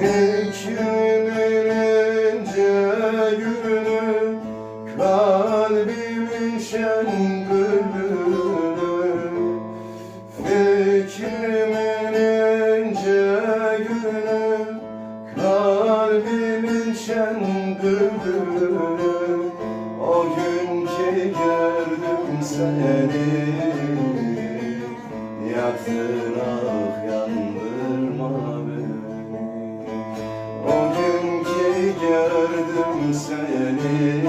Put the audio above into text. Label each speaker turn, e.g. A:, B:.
A: Fikrinin ince Kalbimin şen gülü Fikrimin ince Kalbimin şen gülü O gün ki gördüm seni Yaktın ah yandım. Seni